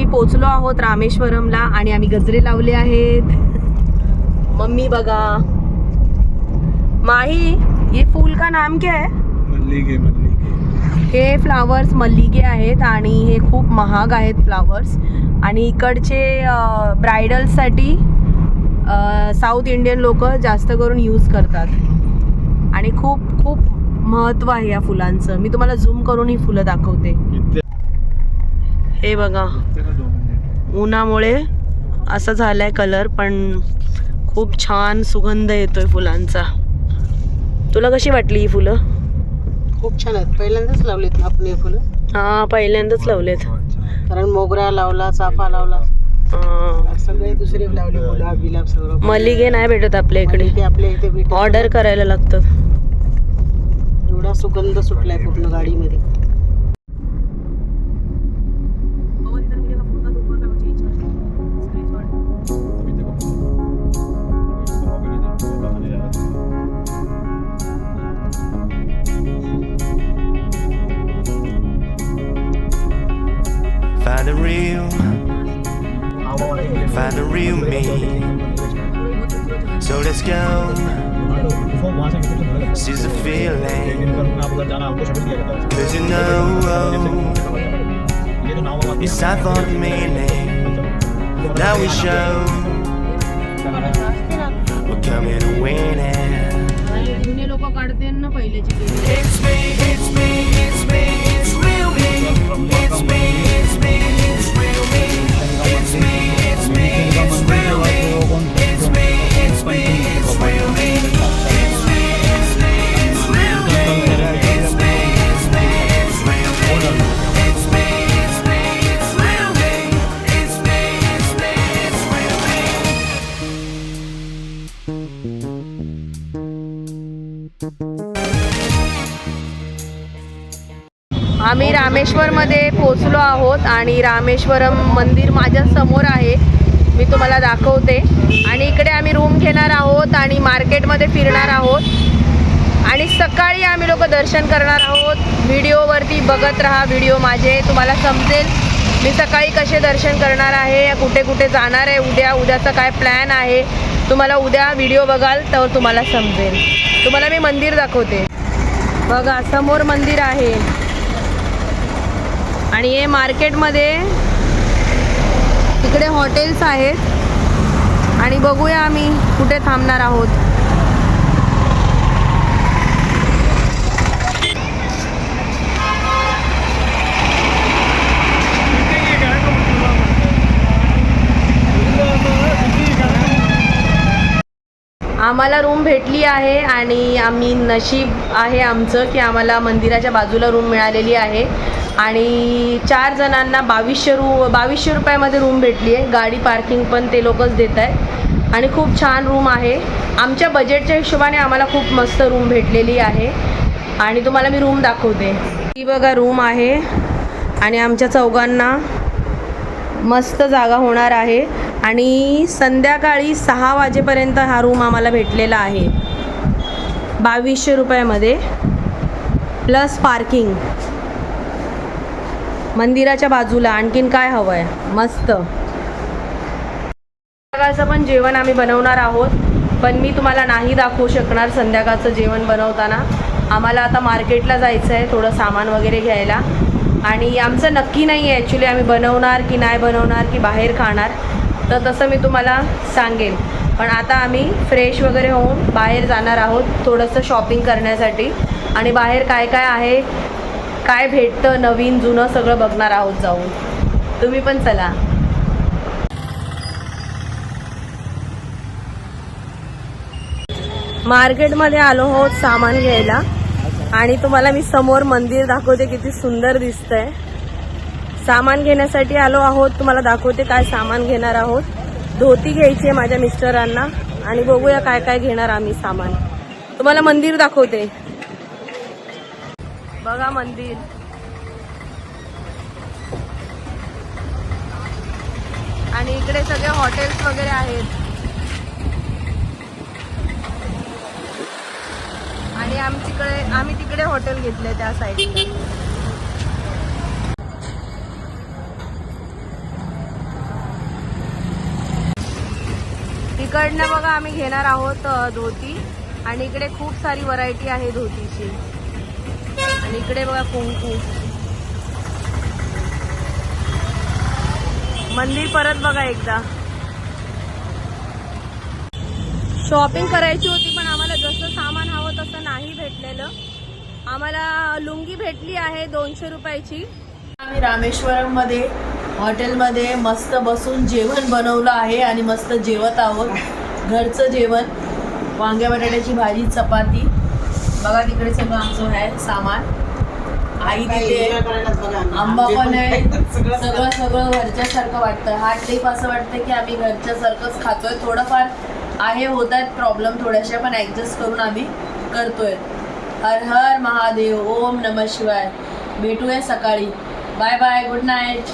आम्ही पोचलो आहोत रामेश्वरमला आणि आम्ही गजरे लावले आहेत. मम्मी बघा. माही ये फूल का नाम क्या है? मल्लिके मल्लिके हे फ्लावर्स मल्लिगे आहेत आणि हे खूप महाग आहेत फ्लावर्स आणि इकडचे ब्रायडलसाठी साऊथ इंडियन लोक जास्त करून यूज करतात. आणि खूप खूप महत्त्व आहे या फुलांचं. मी तुम्हाला झूम करून ही फुलं दाखवते. हे बघा. उन्हामुळे असं झालंय कलर पण खूप छान सुगंध येतोय फुलांचा. तुला कशी वाटली ही फुलं? खूप छान आहेत. पहिल्यांदाच लावलेत ना आपण हे फुलं? हा पहिल्यांदाच लावलेत. कारण मोगरा लावला चाफा लावला. हा. सगळे दुसरे लावले गुलाब बिलाब सगळं. मल्लिगे नाही भेटत आपल्या इकडे. आपल्या इथे. ऑर्डर करायला लागतं एवढा सुगंध सुटलाय पूर्ण गाडीमध्ये. Find the real me. So let's go, seize the feeling. Cause you know it's time for the meaning. Now we show we're coming to win it. आम्ही रामेश्वरमध्ये पोचलो आहोत आणि रामेश्वरम मंदिर माझ्यासमोर आहे. मी तुम्हाला दाखवते. आणि इकडे आम्ही रूम घेणार आहोत आणि मार्केटमध्ये फिरणार आहोत. आणि सकाळी आम्ही लोक दर्शन करणार आहोत. व्हिडिओवरती बघत राहा व्हिडिओ माझे. तुम्हाला समजेल मी सकाळी कसे दर्शन करणार आहे कुठे कुठे जाणार आहे उद्या उद्याचा काय प्लॅन आहे. तुम्हाला उद्या व्हिडिओ बघाल तर तुम्हाला समजेल. तुम्हाला मी मंदिर दाखवते. बघा समोर मंदिर आहे. आणि हे मार्केटमध्ये तिकडे हॉटेल्स आहेत. आणि बघूया आम्ही कुठे थांबणार आहोत. आम्हाला रूम भेटली आहे आणि आम्ही नशीब आहे आमचं की आम्हाला मंदिराच्या बाजूला रूम मिळालेली आहे. आणि चार जणांना बावीसशे रू बावीसशे रुपयामध्ये रूम भेटली आहे. गाडी पार्किंग पण ते लोकच देत आहेत. आणि खूप छान रूम आहे. आमच्या बजेटच्या हिशोबाने आम्हाला खूप मस्त रूम भेटलेली आहे. आणि तुम्हाला मी रूम दाखवते. ही बघा रूम आहे. आणि आमच्या चौघांना मस्त जागा होणार आहे. आणि संध्याकाळी सहा वाजेपर्यंत हा रूम आम्हाला भेटलेला आहे. बावीसशे रुपयामध्ये. प्लस पार्किंग मंदिराच्या बाजूला आणखीन काय हवं आहे मस्त. संध्याकाळचं पण जेवण आम्ही बनवणार आहोत पण मी तुम्हाला नाही दाखवू शकणार संध्याकाळचं जेवण बनवताना. आम्हाला आता मार्केटला जायचं आहे थोडं सामान वगैरे घ्यायला. आणि आमचं नक्की नाही आहे ॲक्च्युली आम्ही बनवणार की नाही बनवणार की बाहेर खाणार. तर तसं मी तुम्हाला सांगेन. पण आता आम्ही फ्रेश वगैरे होऊन बाहेर जाणार आहोत थोडंसं शॉपिंग करण्यासाठी. आणि बाहेर काय काय आहे काय भेटतं नवीन जुनं सगळं बघणार आहोत जाऊन. तुम्ही पण चला. मार्केटमध्ये आलो आहोत सामान घ्यायला. आणि तुम्हाला मी समोर मंदिर दाखवते किती सुंदर दिसतंय. सामान घेण्यासाठी आलो आहोत. तुम्हाला दाखवते काय सामान घेणार आहोत. धोती घ्यायची आहे माझ्या मिस्टरांना. आणि बघूया काय काय घेणार आम्ही सामान. तुम्हाला मंदिर दाखवते. बघा मंदिर. आणि इकडे सगळे हॉटेल्स वगैरे आहेत. आणि आमच्याकडे आम्ही तिकडे हॉटेल घेतले त्या साईडला तिकडनं बघा आम्ही घेणार आहोत धोती. आणि इकडे खूप सारी व्हरायटी आहे धोतीची. आणि इकडे बघा कुंकू. मंदिर परत बघा एकदा. शॉपिंग करायची होती पण आम्हाला जसं सामान हवं तसं नाही भेटलेलं. आम्हाला लुंगी भेटली आहे दोनशे रुपयाची. आम्ही रामेश्वरममध्ये हॉटेलमध्ये मस्त बसून जेवण बनवलं आहे आणि मस्त जेवत आहोत. घरचं जेवण वांग्या बटाट्याची भाजी चपाती. बघा तिकडे सगळं आमचं आहे सामान. आई तिथे आंबा पण आहे. सगळं सगळं घरच्यासारखं वाटतं. हा ट्रीप असं वाटतं की आम्ही घरच्यासारखंच खातोय. थोडंफार आहे होत आहेत प्रॉब्लेम थोड्याशा पण ॲडजस्ट करून आम्ही करतोय. हर हर महादेव. ओम नम शिवाय. भेटूया सकाळी. Bye bye good night